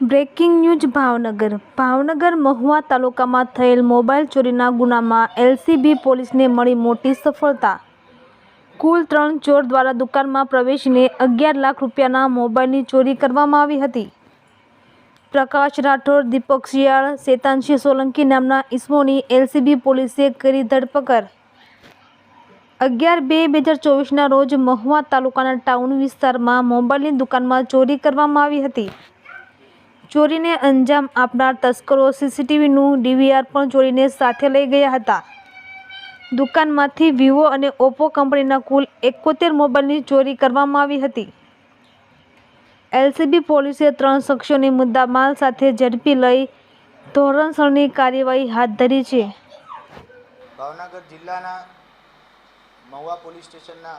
Breaking news Bhavnagar. Bhavnagar Mahuva તાલુકામાં થયેલ mobile ચોરીના ગુનામાં એલસીબી પોલીસને મળી મોટી સફળતા. કુલ ત્રણ ચોર દ્વારા દુકાનમાં પ્રવેશીને અગિયાર લાખ રૂપિયાના મોબાઈલની ચોરી કરવામાં આવી હતી. પ્રકાશ રાઠોડ, દીપક શિયાળ, શેતાંશી સોલંકી નામના ઇસમોની એલસીબી પોલીસે કરી ધરપકડ. અગિયાર બે બે હજાર ચોવીસના રોજ મહુવા તાલુકાના ટાઉન વિસ્તારમાં મોબાઈલની દુકાનમાં ચોરી કરવામાં આવી હતી. ચોરીને અંજામ આપનાર તસ્કરો સીસીટીવીનું ડીવીઆર પણ ચોરીને સાથે લઈ ગયા હતા. દુકાનમાંથી વિવો અને ઓપ્પો કંપનીના કુલ એકોતેર મોબાઈલની ચોરી કરવામાં આવી હતી. એલસીબી પોલીસે ત્રણ શખ્સોની મુદ્દામાલ સાથે ઝડપી લઈ ધોરણસરની કાર્યવાહી હાથ ધરી છે. ભાવનગર જિલ્લાના મહુવા પોલીસ સ્ટેશનના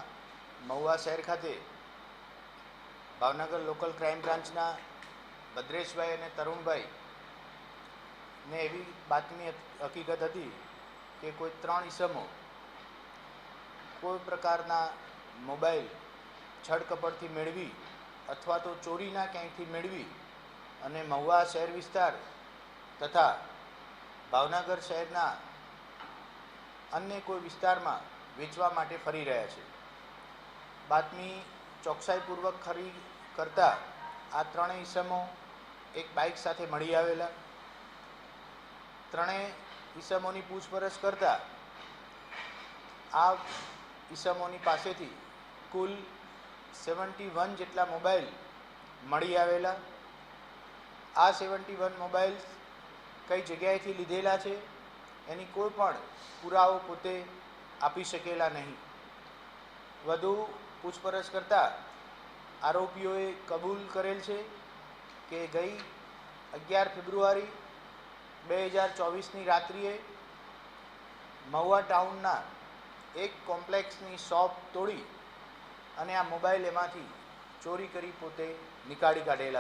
મહુવા શહેર ખાતે ભાવનગર લોકલ ક્રાઇમ બ્રાન્ચના ભદ્રેશભાઈ અને તરુણભાઈ ને એવી બાતમી હક- હકીકત હતી કે કોઈ ત્રણ ઈસમો કોઈ પ્રકારના મોબાઈલ છડકપડથી મેળવી અથવા તો ચોરીના ક્યાંયથી મેળવી અને મહુવા શહેર વિસ્તાર તથા ભાવનગર શહેરના અન્ય કોઈ વિસ્તારમાં વેચવા માટે ફરી રહ્યા છે. બાતમી ચોકસાઈપૂર્વક ખરી કરતા આ ત્રણેય ઈસમો એક બાઇક સાથે મળી આવેલા. ત્રણેય ઈસમોની પૂછપરછ કરતા આ ઈસમોની પાસેથી કુલ સેવન્ટી વન જેટલા મોબાઈલ મળી આવેલા. આ સેવન્ટી વન મોબાઈલ્સ કઈ જગ્યાએથી લીધેલા છે? એની કોઈ પણ પુરાવો પોતે આપી શકેલા નહીં. વધુ પૂછપરછ કરતાં આરોપીઓએ કબૂલ કરેલ છે કે ગઈ અગિયાર ફેબ્રુઆરી બે હજાર ચોવીસની રાત્રિએ મહુવા ટાઉનના એક કોમ્પ્લેક્સની શોપ તોડી અને આ મોબાઈલ એમાંથી ચોરી કરી પોતે નીકાળી કાઢેલા